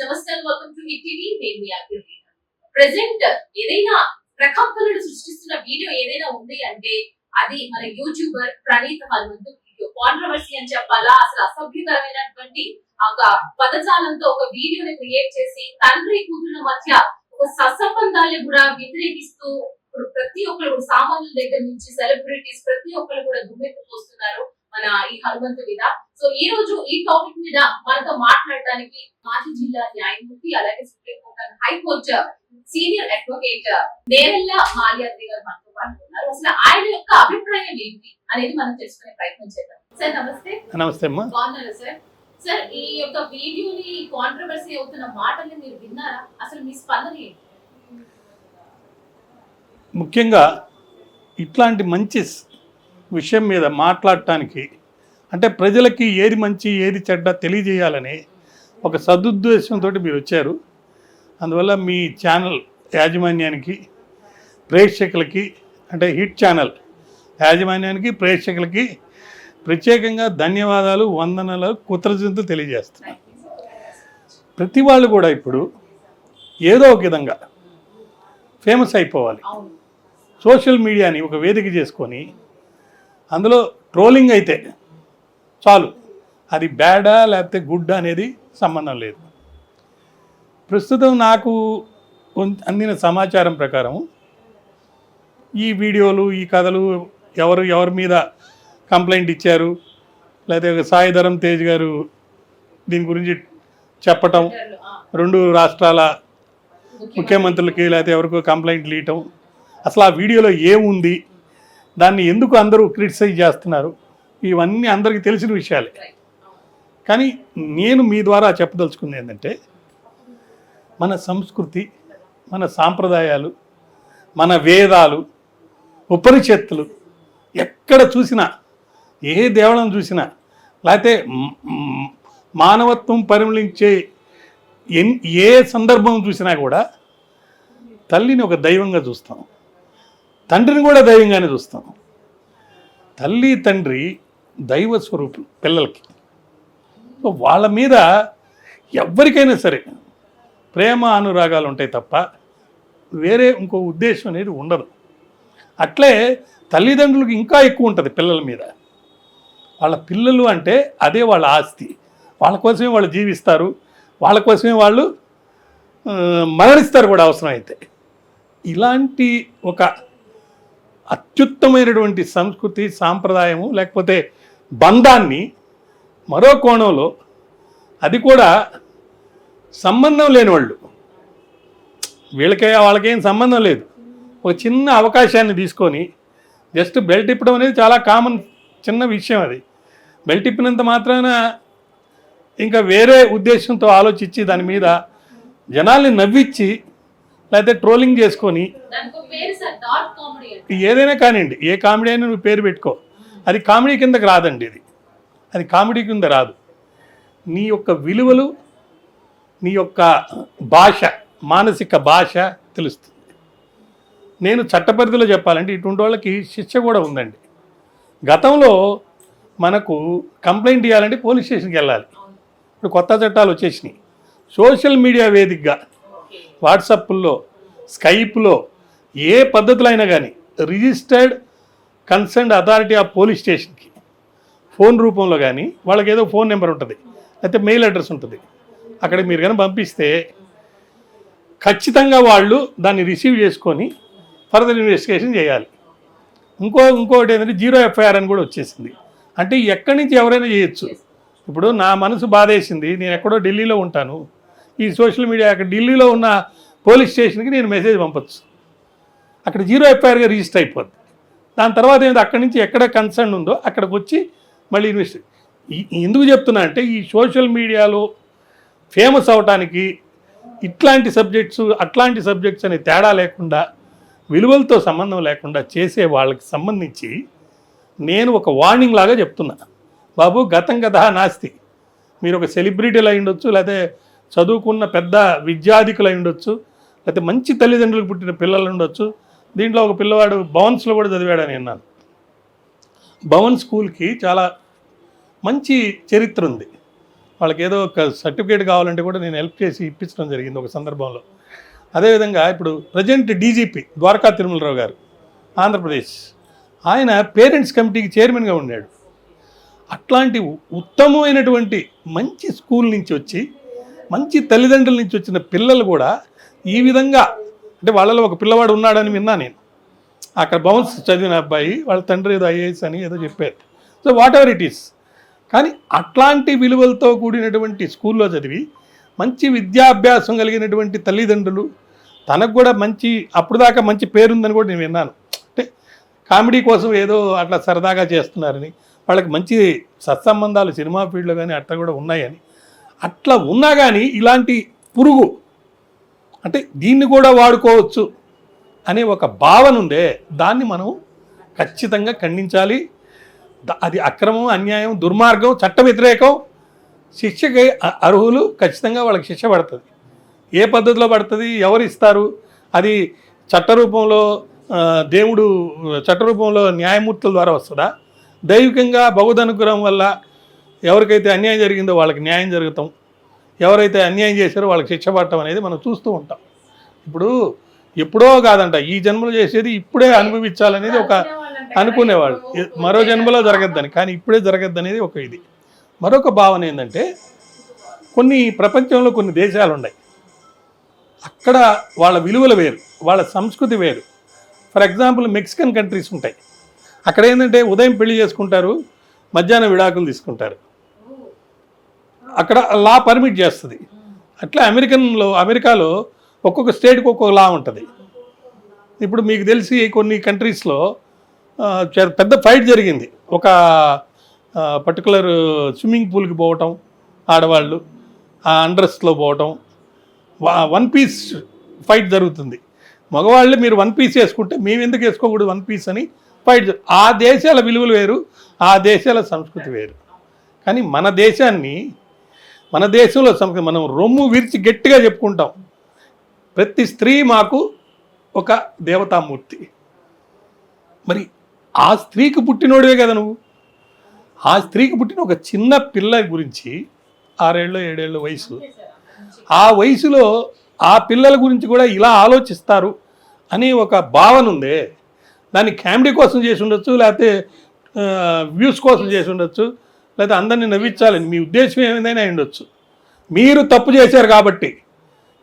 నమస్తే welcome to TV నేను మీ అభివృద్ధి ప్రెసెంట్ ఏదైనా ప్రకంపనలు సృష్టిస్తున్న వీడియో ఏదైనా ఉంది అంటే అది మన YouTuber Praneeth Hanumanthu video. Controversy అని చెప్పాలా? అసలు అసభ్యకరమైనటువంటి ఒక పదజాలంతో ఒక వీడియోని క్రియేట్ చేసి తండ్రి కూతురుల మధ్య ఒక సత్సంబంధాలను కూడా వ్యతిరేకిస్తూ ఇప్పుడు ప్రతి ఒక్కరు సామాన్యుల దగ్గర నుంచి సెలబ్రిటీస్ ప్రతి ఒక్కరు కూడా దుమ్మెత్తుకు వస్తున్నారు. మన ఈ హనుమంతు మీద. సో ఈ రోజు ఈ టాపిక్ మీద మనతో మాట్లాడడానికి మాజీ జిల్లా న్యాయమూర్తి అలాగే supreme court high court senior advocate Nerella Malyadri గారు మనతో పాటు ఉన్నారు అసలు ఆయన యొక్క అభిప్రాయం ఏంటి అనేది మనం తెలుసుకునే ప్రయత్నం చేద్దాం. సార్ నమస్తే. నమస్తే అమ్మా. బాగున్నారా సార్? సార్ ఈ యొక్క వీడియోని కాంట్రవర్సీ అవుతున్న మాటల్ని మీరు విన్నారా? అసలు మీ స్పందన ఏంటి? ముఖ్యంగా ఇట్లాంటి మంచి విషయం మీద మాట్లాడటానికి అంటే ప్రజలకి ఏది మంచి ఏది చెడ్డ తెలియజేయాలని ఒక సదుద్దేశంతో మీరు వచ్చారు. అందువల్ల మీ ఛానల్ యాజమాన్యానికి ప్రేక్షకులకి అంటే హిట్ ఛానల్ యాజమాన్యానికి ప్రేక్షకులకి ప్రత్యేకంగా ధన్యవాదాలు వందనలు కృతజ్ఞతలు తెలియజేస్తున్నాను ప్రతి వాళ్ళు కూడా ఇప్పుడు ఏదో ఒక విధంగా ఫేమస్ అయిపోవాలి. సోషల్ మీడియాని ఒక వేదిక చేసుకొని అందులో ట్రోలింగ్ అయితే చాలు. అది బ్యాడా లేకపోతే గుడ్ అనేది సంబంధం లేదు. ప్రస్తుతం నాకు అందిన సమాచారం ప్రకారం ఈ వీడియోలు ఈ కథలు ఎవరు ఎవరి మీద కంప్లైంట్ ఇచ్చారు? లేకపోతే సాయిధరం తేజ్ గారు దీని గురించి చెప్పటం రెండు రాష్ట్రాల ముఖ్యమంత్రులకి లేకపోతే ఎవరికో కంప్లైంట్లు ఇవ్వటం. అసలు ఆ వీడియోలో ఏముంది? దాన్ని ఎందుకు అందరూ క్రిటిసైజ్ చేస్తున్నారు? ఇవన్నీ అందరికీ తెలిసిన విషయాలే. కానీ నేను మీ ద్వారా చెప్పదలుచుకుంది ఏంటంటే మన సంస్కృతి మన సాంప్రదాయాలు మన వేదాలు ఉపనిషత్తులు ఎక్కడ చూసినా ఏ దేవళం చూసినా లేకపోతే మానవత్వం పరిమళించే ఎన్ ఏ సందర్భం చూసినా కూడా తల్లిని ఒక దైవంగా చూస్తాం. తండ్రిని కూడా దైవంగానే చూస్తాం. తల్లి తండ్రి దైవ స్వరూపులు పిల్లలకి. సో వాళ్ళ మీద ఎవరికైనా సరే ప్రేమ అనురాగాలు ఉంటాయి తప్ప వేరే ఇంకో ఉద్దేశం అనేది ఉండదు. అట్లే తల్లిదండ్రులకు ఇంకా ఎక్కువ ఉంటుంది పిల్లల మీద. వాళ్ళ పిల్లలు అంటే అదే వాళ్ళ ఆస్తి. వాళ్ళ కోసమే వాళ్ళు జీవిస్తారు. వాళ్ళ కోసమే వాళ్ళు మరణిస్తారు కూడా అవసరం అయితే ఇలాంటి ఒక అత్యుత్తమైనటువంటి సంస్కృతి సాంప్రదాయము లేకపోతే బంధాన్ని మరో కోణంలో అది కూడా సంబంధం లేని వాళ్ళు వీళ్ళకే వాళ్ళకేం సంబంధం లేదు. ఒక చిన్న అవకాశాన్ని తీసుకొని జస్ట్ బెల్ట్ ఇప్పడం అనేది చాలా కామన్ చిన్న విషయం అది. బెల్ట్ ఇప్పినంత మాత్రాన ఇంకా వేరే ఉద్దేశంతో ఆలోచించి దాని మీద జనాల్ని నవ్వించి లేకపోతే ట్రోలింగ్ చేసుకొని ఏదైనా కానివ్వండి ఏ కామెడీ అయినా నువ్వు పేరు పెట్టుకో. అది కామెడీ కిందకి రాదండి ఇది. అది కామెడీ కింద రాదు. నీ యొక్క విలువలు నీ యొక్క భాష మానసిక భాష తెలుస్తుంది. నేను చట్టపరిధిలో చెప్పాలంటే ఇటువంటి వాళ్ళకి శిక్ష కూడా ఉందండి. గతంలో మనకు కంప్లైంట్ ఇవ్వాలంటే పోలీస్ స్టేషన్కి వెళ్ళాలి. ఇప్పుడు కొత్త చట్టాలు వచ్చేసినాయి. సోషల్ మీడియా వేదికగా వాట్సాప్లో స్కైప్లో ఏ పద్ధతిలో అయినా కానీ registered concerned authority of police స్టేషన్కి ఫోన్ రూపంలో కానీ వాళ్ళకి ఏదో ఫోన్ నెంబర్ ఉంటుంది అయితే మెయిల్ అడ్రస్ ఉంటుంది. అక్కడ మీరు కానీ పంపిస్తే ఖచ్చితంగా వాళ్ళు దాన్ని రిసీవ్ చేసుకొని ఫర్దర్ ఇన్వెస్టిగేషన్ చేయాలి. ఇంకో ఇంకోటి ఏంటంటే జీరో ఎఫ్ఐఆర్ అని కూడా వచ్చేసింది. అంటే ఎక్కడి నుంచి ఎవరైనా చేయొచ్చు. ఇప్పుడు నా మనసు బాధేసింది నేను ఎక్కడో ఢిల్లీలో ఉంటాను. ఈ సోషల్ మీడియా అక్కడ ఢిల్లీలో ఉన్న పోలీస్ స్టేషన్కి నేను మెసేజ్ పంపచ్చు. అక్కడ జీరో ఎఫ్ఐఆర్గా రిజిస్టర్ అయిపోద్ది. దాని తర్వాత ఏంటి అక్కడి నుంచి ఎక్కడ కన్సర్న్ ఉందో అక్కడికి వచ్చి మళ్ళీ ఇన్వెస్ట్ ఎందుకు చెప్తున్నా అంటే ఈ సోషల్ మీడియాలో ఫేమస్ అవటానికి ఇట్లాంటి సబ్జెక్ట్స్ అట్లాంటి సబ్జెక్ట్స్ అనే తేడా లేకుండా విలువలతో సంబంధం లేకుండా చేసే వాళ్ళకి సంబంధించి నేను ఒక వార్నింగ్ లాగా చెప్తున్నా. బాబు గతం గత నాస్తి. మీరు ఒక సెలబ్రిటీలు అయి ఉండొచ్చు లేకపోతే చదువుకున్న పెద్ద విద్యాధికులు అయి ఉండొచ్చు లేకపోతే మంచి తల్లిదండ్రులకు పుట్టిన పిల్లలు ఉండొచ్చు. దీంట్లో ఒక పిల్లవాడు భవన్స్లో కూడా చదివాడని విన్నాను. భవన్ స్కూల్కి చాలా మంచి చరిత్ర ఉంది. వాళ్ళకి ఏదో ఒక సర్టిఫికేట్ కావాలంటే కూడా నేను హెల్ప్ చేసి ఇప్పించడం జరిగింది ఒక సందర్భంలో. అదేవిధంగా ఇప్పుడు ప్రజెంట్ డీజీపీ ద్వారకా తిరుమలరావు గారు ఆంధ్రప్రదేశ్. ఆయన పేరెంట్స్ కమిటీకి చైర్మన్గా ఉన్నాడు అట్లాంటి ఉ- ఉత్తమమైనటువంటి మంచి స్కూల్ నుంచి వచ్చి మంచి తల్లిదండ్రుల నుంచి వచ్చిన పిల్లలు కూడా ఈ విధంగా అంటే వాళ్ళలో ఒక పిల్లవాడు ఉన్నాడని విన్నా నేను. అక్కడ బౌన్స్ చదివిన అబ్బాయి వాళ్ళ తండ్రి ఏదో ఐఏఎస్ అని ఏదో చెప్పారు. So whatever it is కానీ అట్లాంటి విలువలతో కూడినటువంటి స్కూల్లో చదివి మంచి విద్యాభ్యాసం కలిగినటువంటి తల్లిదండ్రులు తనకు కూడా మంచి అప్పుడు దాకా మంచి పేరుందని కూడా నేను విన్నాను. అంటే కామెడీ కోసం ఏదో అట్లా సరదాగా చేస్తున్నారని వాళ్ళకి మంచి సత్సంబంధాలు సినిమా ఫీల్డ్లో కానీ అట్లా కూడా ఉన్నాయని అట్లా ఉన్నా కానీ ఇలాంటి పురుగు అంటే దీన్ని కూడా వాడుకోవచ్చు అనే ఒక భావన ఉందే దాన్ని మనం ఖచ్చితంగా ఖండించాలి. అది అక్రమం అన్యాయం దుర్మార్గం చట్ట వ్యతిరేకం శిక్షకి అర్హులు ఖచ్చితంగా వాళ్ళకి శిక్ష పడుతుంది. ఏ పద్ధతిలో పడుతుంది ఎవరు ఇస్తారు అది చట్ట రూపంలో దేవుడు చట్టరూపంలో న్యాయమూర్తుల ద్వారా వస్తుందా? దైవికంగా బౌద్ధ అనుగ్రహం వల్ల ఎవరికైతే అన్యాయం జరిగిందో వాళ్ళకి న్యాయం జరుగుతాం. ఎవరైతే అన్యాయం చేశారో వాళ్ళకి శిక్ష పడటం అనేది మనం చూస్తూ ఉంటాం. ఇప్పుడు ఎప్పుడో కాదంట ఈ జన్మలో చేసేది ఇప్పుడే అనుభవించాలనేది ఒక అనుకునేవాళ్ళు. మరో జన్మలో జరగద్దని కానీ ఇప్పుడే జరగద్దు అనేది ఒక ఇది. మరొక భావన ఏంటంటే కొన్ని ప్రపంచంలో కొన్ని దేశాలు ఉన్నాయి. అక్కడ వాళ్ళ విలువలు వేరు వాళ్ళ సంస్కృతి వేరు. ఫర్ ఎగ్జాంపుల్ మెక్సికన్ కంట్రీస్ ఉంటాయి. అక్కడ ఏంటంటే ఉదయం పెళ్ళి చేసుకుంటారు మధ్యాహ్నం విడాకులు తీసుకుంటారు. అక్కడ లా పర్మిట్ చేస్తుంది. అట్లా అమెరికన్లో అమెరికాలో ఒక్కొక్క స్టేట్కి ఒక్కొక్క లా ఉంటుంది. ఇప్పుడు మీకు తెలిసి కొన్ని కంట్రీస్లో పెద్ద ఫైట్ జరిగింది. ఒక పర్టికులర్ స్విమ్మింగ్ పూల్కి పోవటం ఆడవాళ్ళు ఆ అండ్రస్లో పోవటం వన్ పీస్ ఫైట్ జరుగుతుంది. మగవాళ్ళు మీరు వన్ పీస్ వేసుకుంటే మేము ఎందుకు వేసుకోకూడదు వన్ పీస్ అని ఫైట్ ఆ దేశాల విలువలు వేరు ఆ దేశాల సంస్కృతి వేరు. కానీ మన దేశాన్ని మన దేశంలో సంస్కృతి మనం రొమ్ము విరిచి గట్టిగా చెప్పుకుంటాం. ప్రతి స్త్రీ మాకు ఒక దేవతామూర్తి. మరి ఆ స్త్రీకి పుట్టినోడివే కదా నువ్వు? ఆ స్త్రీకి పుట్టిన ఒక చిన్న పిల్ల గురించి ఆరేళ్ళు ఏడేళ్ళు వయసు. ఆ వయసులో ఆ పిల్లల గురించి కూడా ఇలా ఆలోచిస్తారు అని ఒక భావన ఉందే. దాన్ని కామెడీ కోసం చేసి ఉండొచ్చు లేకపోతే వ్యూస్ కోసం చేసి ఉండొచ్చు. లేదా అందరినీ నవ్వించాలని మీ ఉద్దేశం ఏమైనా ఉండొచ్చు మీరు తప్పు చేశారు కాబట్టి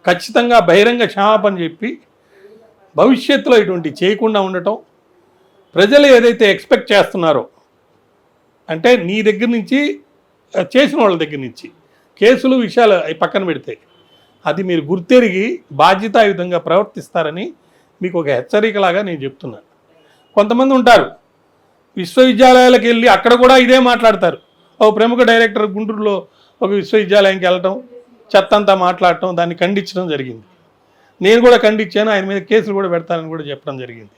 ఖచ్చితంగా బహిరంగ క్షమాపణ చెప్పి భవిష్యత్తులో ఇటువంటి చేయకుండా ఉండటం ప్రజలు ఏదైతే ఎక్స్పెక్ట్ చేస్తున్నారో అంటే నీ దగ్గర నుంచి చేసిన వాళ్ళ దగ్గర నుంచి కేసులు విషయాలు అవి పక్కన పెడితే అది మీరు గుర్తెరిగి బాధ్యతాయుతంగా ప్రవర్తిస్తారని మీకు ఒక హెచ్చరికలాగా నేను చెప్తున్నాను. కొంతమంది ఉంటారు విశ్వవిద్యాలయాలకు వెళ్ళి అక్కడ కూడా ఇదే మాట్లాడతారు. ఒక ప్రముఖ డైరెక్టర్ గుంటూరులో ఒక విశ్వవిద్యాలయానికి వెళ్ళటం చెత్త అంతా మాట్లాడటం దాన్ని ఖండించడం జరిగింది. నేను కూడా ఖండించాను ఆయన మీద కేసులు కూడా పెడతానని కూడా చెప్పడం జరిగింది.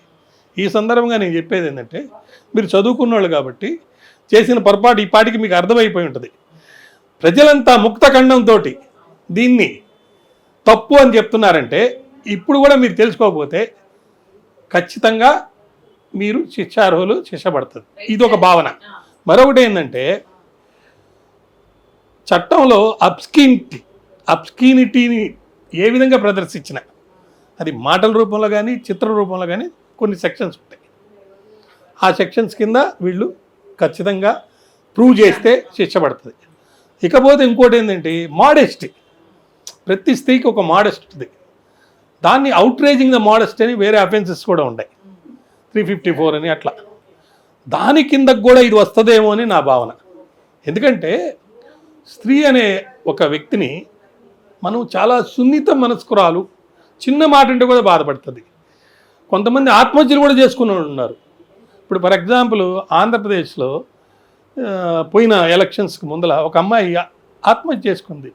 ఈ సందర్భంగా నేను చెప్పేది ఏంటంటే మీరు చదువుకున్న వాళ్ళు కాబట్టి చేసిన పొరపాటు ఈ పాటికి మీకు అర్థమైపోయి ఉంటుంది. ప్రజలంతా ముక్త ఖండంతో దీన్ని తప్పు అని చెప్తున్నారంటే ఇప్పుడు కూడా మీరు తెలుసుకోకపోతే ఖచ్చితంగా మీరు శిక్షార్హులు శిక్షపడుతుంది ఇది ఒక భావన. మరొకటి ఏంటంటే చట్టంలో అబ్స్కీనిటీ అబ్స్కీనిటీని ఏ విధంగా ప్రదర్శించిన అది మాటల రూపంలో కానీ చిత్ర రూపంలో కానీ కొన్ని సెక్షన్స్ ఉంటాయి. ఆ సెక్షన్స్ కింద వీళ్ళు ఖచ్చితంగా ప్రూవ్ చేస్తే శిక్ష పడుతుంది ఇకపోతే ఇంకోటి ఏంటంటే మోడెస్టీ. ప్రతి స్త్రీకి ఒక మోడెస్ట్ ఉంది దాన్ని అవుట్రేజింగ్ ద మోడెస్ట్ అని వేరే అఫెన్సెస్ కూడా ఉన్నాయి త్రీ ఫిఫ్టీ ఫోర్ అని అట్లా. దాని కిందకు కూడా ఇది వస్తుందేమో అని నా భావన. ఎందుకంటే స్త్రీ అనే ఒక వ్యక్తిని మనం చాలా సున్నిత మనస్కురాలు చిన్న మాట అంటే కూడా బాధపడుతుంది. కొంతమంది ఆత్మహత్యలు కూడా చేసుకుని ఉన్నారు. ఇప్పుడు ఫర్ ఎగ్జాంపుల్ ఆంధ్రప్రదేశ్లో పోయిన ఎలక్షన్స్కి ముందల ఒక అమ్మాయి ఆత్మహత్య చేసుకుంది.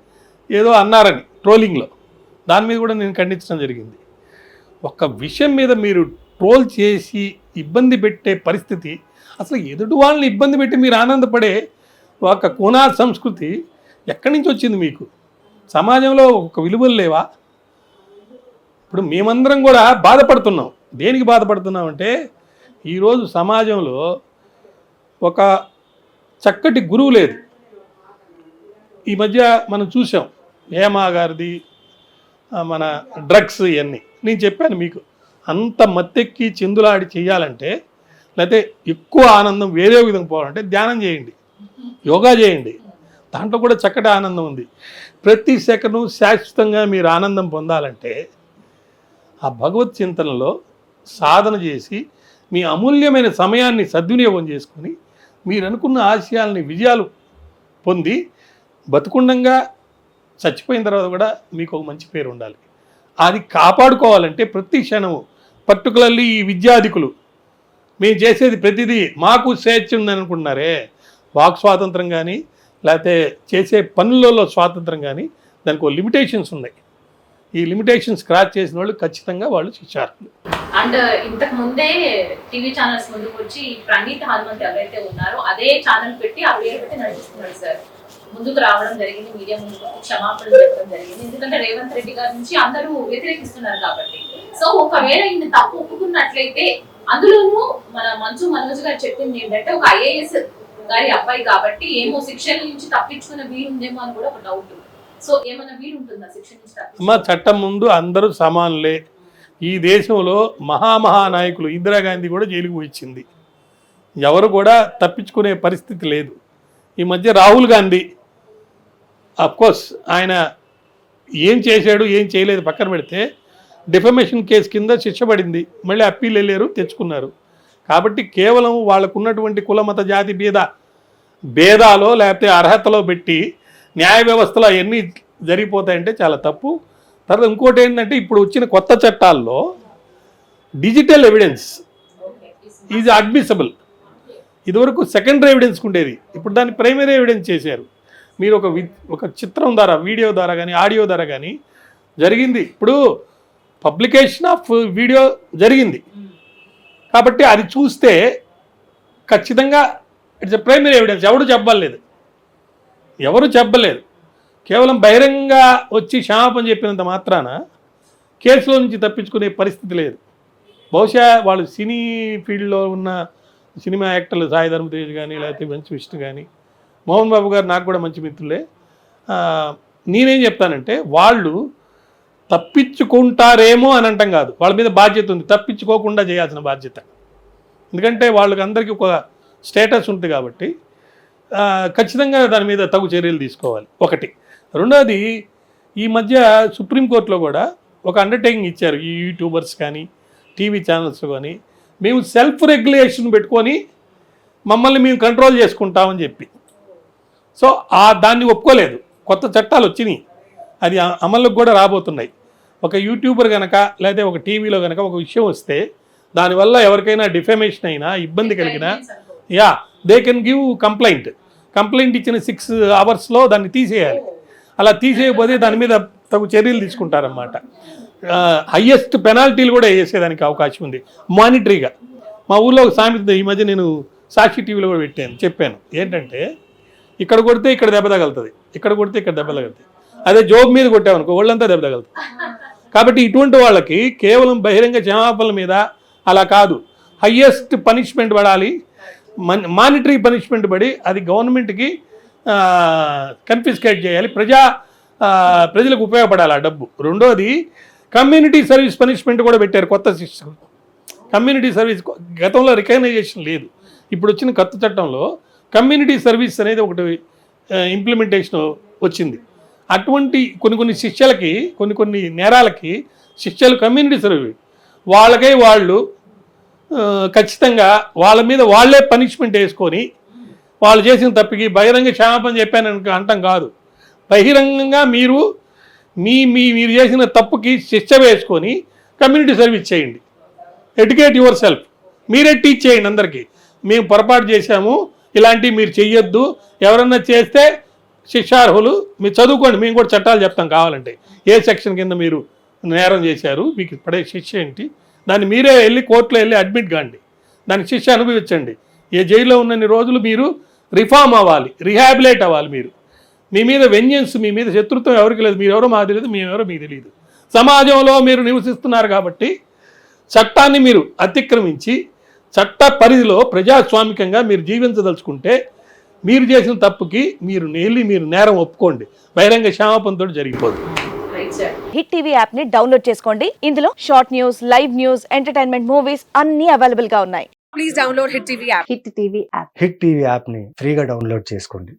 ఏదో అన్నారని ట్రోలింగ్లో. దాని మీద కూడా నేను ఖండించడం జరిగింది. ఒక విషయం మీద మీరు ట్రోల్ చేసి ఇబ్బంది పెట్టే పరిస్థితి అసలు ఎదుటి వాళ్ళని ఇబ్బంది పెట్టి మీరు ఆనందపడే ఒక కోనా సంస్కృతి ఎక్కడి నుంచి వచ్చింది మీకు? సమాజంలో ఒక విలువలు లేవా? ఇప్పుడు మేమందరం కూడా బాధపడుతున్నాం. దేనికి బాధపడుతున్నాం అంటే ఈరోజు సమాజంలో ఒక చక్కటి గురువు లేదు. ఈ మధ్య మనం చూసాం హేమా గారిది మన డ్రగ్స్ ఇవన్నీ. నేను చెప్పాను మీకు అంత మత్తెక్కి చిందులాడి చేయాలంటే లేకపోతే ఎక్కువ ఆనందం వేరే విధంగా పోవాలంటే ధ్యానం చేయండి. యోగా చేయండి. దాంట్లో కూడా చక్కటి ఆనందం ఉంది. ప్రతి సెకను శాశ్వతంగా మీరు ఆనందం పొందాలంటే ఆ భగవత్ చింతనలో సాధన చేసి మీ అమూల్యమైన సమయాన్ని సద్వినియోగం చేసుకొని మీరు అనుకున్న ఆశయాల్ని విజయాలు పొంది బతుకుండంగా చచ్చిపోయిన తర్వాత కూడా మీకు ఒక మంచి పేరు ఉండాలి. అది కాపాడుకోవాలంటే ప్రతి క్షణము పర్టికులర్లీ ఈ విద్యాధికులు మేము చేసేది ప్రతిదీ మాకు స్వేచ్ఛ ఉందని అనుకుంటున్నారే వాక్ స్వాతంత్రం కానీ లేకపోతే చేసే పనులలో స్వాతంత్రం కానీ దానికి ఒక లిమిటేషన్స్ ఉన్నాయి. ఈ లిమిటేషన్స్ క్రాచ్ చేసిన వాళ్ళు ఖచ్చితంగా వాళ్ళు శిక్షార్హులు అండ్ ఇంతకు ముందే టీవీ ఛానల్స్ ముందుకు వచ్చి ప్రణీత్ హనుమంత్ ఎవరైతే ఉన్నారో అదే ఛానల్ పెట్టి ఆ పేరు పెట్టి నడిపిస్తున్నారు సార్. ముందుకు రావడం జరిగింది మీడియా ముందుకు క్షమాపణ చెప్పడం జరిగింది. ఎందుకంటే రేవంత్ రెడ్డి గారి నుంచి అందరూ వ్యతిరేకిస్తున్నారు కాబట్టి. సో ఒకవేళ ఈయన తప్పు ఒప్పుకున్నట్లయితే అందులోనూ మన మంచు మనోజ్ గారు చెప్పింది ఏంటంటే ఒక ఐఏఎస్ గారి అబ్బాయి కాబట్టి ఏమో శిక్షణ నుంచి తప్పించుకునే వీలు ఉందేమో అని కూడా ఒక డౌట్ సో ఏమైనా వీలు ఉంటుందా శిక్షణ నుంచి తప్పించుకునే? చట్టం ముందు అందరూ సమానులే. ఈ దేశంలో మహామహానాయకులు ఇందిరాగాంధీ కూడా జైలుకు వచ్చింది ఎవరు కూడా తప్పించుకునే పరిస్థితి లేదు. ఈ మధ్య రాహుల్ గాంధీ కోర్స్ ఆయన ఏం చేశాడు ఏం చేయలేదు పక్కన పెడితే డిఫమేషన్ కేసు కింద శిక్ష పడింది. మళ్ళీ అప్పీల్ వెళ్ళారు తెచ్చుకున్నారు. కాబట్టి కేవలం వాళ్ళకు ఉన్నటువంటి కులమత జాతి భేద భేదాలో లేకపోతే అర్హతలో పెట్టి న్యాయ వ్యవస్థలో అవన్నీ జరిగిపోతాయంటే చాలా తప్పు. తర్వాత ఇంకోటి ఏంటంటే ఇప్పుడు వచ్చిన కొత్త చట్టాల్లో డిజిటల్ ఎవిడెన్స్ ఈజ్ అడ్మిసబుల్. ఇదివరకు సెకండరీ ఎవిడెన్స్ ఉండేది. ఇప్పుడు దాన్ని ప్రైమరీ ఎవిడెన్స్ చేశారు. మీరు ఒక వి ఒక చిత్రం ద్వారా వీడియో ద్వారా కానీ ఆడియో ద్వారా కానీ జరిగింది. ఇప్పుడు పబ్లికేషన్ ఆఫ్ వీడియో జరిగింది. కాబట్టి అది చూస్తే ఖచ్చితంగా ఇట్స్ ఎ ప్రైమరీ ఎవిడెన్స్ ఎవరు చెప్పలేదు. ఎవరు చెప్పలేదు. కేవలం బహిరంగ వచ్చి క్షమాపణ చెప్పినంత మాత్రాన కేసులో నుంచి తప్పించుకునే పరిస్థితి లేదు. బహుశా వాళ్ళు సినీ ఫీల్డ్లో ఉన్న సినిమా యాక్టర్లు సాయి ధర్మతేజ్ కానీ లేకపోతే మంచి విష్ణు కానీ మోహన్ బాబు గారు నాకు కూడా మంచి మిత్రులే. నేనేం చెప్తానంటే వాళ్ళు తప్పించుకుంటారేమో అని అంటాం కాదు. వాళ్ళ మీద బాధ్యత ఉంది. తప్పించుకోకుండా చేయాల్సిన బాధ్యత. ఎందుకంటే వాళ్ళకి అందరికీ ఒక స్టేటస్ ఉంటుంది కాబట్టి ఖచ్చితంగా దాని మీద తగు చర్యలు తీసుకోవాలి. ఒకటి. రెండోది ఈ మధ్య సుప్రీంకోర్టులో కూడా ఒక అండర్టేకింగ్ ఇచ్చారు. ఈ యూట్యూబర్స్ కానీ టీవీ ఛానల్స్ కానీ మేము సెల్ఫ్ రెగ్యులేషన్ పెట్టుకొని మమ్మల్ని మేము కంట్రోల్ చేసుకుంటామని చెప్పి. సో ఆ దాన్ని ఒప్పుకోలేదు. కొత్త చట్టాలు వచ్చినాయి. అది అమల్లోకి కూడా రాబోతున్నాయి. ఒక యూట్యూబర్ కనుక లేదా ఒక టీవీలో కనుక ఒక విషయం వస్తే దానివల్ల ఎవరికైనా డిఫెమేషన్ అయినా ఇబ్బంది కలిగినా. Yeah they can give complaint complaint ఇచ్చిన సిక్స్ అవర్స్లో దాన్ని తీసేయాలి. అలా తీసేయకపోతే దాని మీద తగు చర్యలు తీసుకుంటారన్నమాట. హయ్యెస్ట్ పెనాల్టీలు కూడా వేసేదానికి అవకాశం ఉంది. మానిటరీగా మా ఊళ్ళో ఒక సామెత ఈ మధ్య నేను సాక్షి టీవీలో కూడా పెట్టాను చెప్పాను. ఏంటంటే ఇక్కడ కొడితే ఇక్కడ దెబ్బ తగులుతుంది. ఇక్కడ కొడితే ఇక్కడ దెబ్బ తగులుతుంది. అదే జోబ్ మీద కొట్టామనుకో ఒళ్ళంతా దెబ్బ తగలుతుంది కాబట్టి ఇటువంటి వాళ్ళకి కేవలం బహిరంగ క్షమాపణల మీద అలా కాదు. హయ్యెస్ట్ పనిష్మెంట్ పడాలి. మన్ మానిటరీ పనిష్మెంట్ పడి అది గవర్నమెంట్కి కన్ఫిస్కేట్ చేయాలి. ప్రజా ప్రజలకు ఉపయోగపడాలి ఆ డబ్బు. రెండోది కమ్యూనిటీ సర్వీస్ పనిష్మెంట్ కూడా పెట్టారు కొత్త సిస్టమ్. కమ్యూనిటీ సర్వీస్ గతంలో రికగ్నైజేషన్ లేదు. ఇప్పుడు వచ్చిన కొత్త చట్టంలో కమ్యూనిటీ సర్వీస్ అనేది ఒకటి ఇంప్లిమెంటేషన్ వచ్చింది. అటువంటి కొన్ని కొన్ని శిక్షలకి కొన్ని కొన్ని నేరాలకి శిక్షలు కమ్యూనిటీ సర్వీస్ వాళ్ళకై వాళ్ళు ఖచ్చితంగా వాళ్ళ మీద వాళ్ళే పనిష్మెంట్ వేసుకొని వాళ్ళు చేసిన తప్పికి బహిరంగ క్షమాపణ చెప్పాను అంటాం కాదు. బహిరంగంగా మీరు మీ మీ మీరు చేసిన తప్పుకి శిక్ష వేసుకొని కమ్యూనిటీ సర్వీస్ చేయండి. Educate your self. మీరే టీచ్ చేయండి అందరికీ. మేము పొరపాటు చేశాము ఇలాంటివి మీరు చెయ్యొద్దు. ఎవరన్నా చేస్తే శిక్షార్హులు మీరు చదువుకోండి మేము కూడా చట్టాలు చెప్తాం కావాలంటే. ఏ సెక్షన్ కింద మీరు నేరం చేశారు మీకు పడే శిక్ష ఏంటి? దాన్ని మీరే వెళ్ళి కోర్టులో వెళ్ళి అడ్మిట్ కాండి. దానికి శిక్ష అనుభవించండి. ఏ జైల్లో ఉన్నన్ని రోజులు మీరు రిఫార్మ్ అవ్వాలి రిహాబిలేట్ అవ్వాలి మీరు. మీ మీద వెంజన్స్ మీ మీద శత్రుత్వం ఎవరికి లేదు మీరు ఎవరో మాకు తెలియదు మేమెవరో మీకు తెలియదు. సమాజంలో మీరు నివసిస్తున్నారు కాబట్టి చట్టాన్ని మీరు అతిక్రమించి చట్ట పరిధిలో ప్రజాస్వామికంగా మీరు జీవించదలుచుకుంటే మీరు చేసిన తప్పుకి మీరు వెళ్ళి మీరు నేరం ఒప్పుకోండి. బహిరంగ క్షమాపణతో జరిగిపోదు. రైట్ సార్ హిట్ టీవీ యాప్ని డౌన్లోడ్ చేసుకోండి. ఇందులో short news live news entertainment movies అన్ని అవైలబుల్గా ఉన్నాయి. Please download Hit TV app. Hit TV app hit TV యాప్ని ఫ్రీగా డౌన్లోడ్ చేసుకోండి.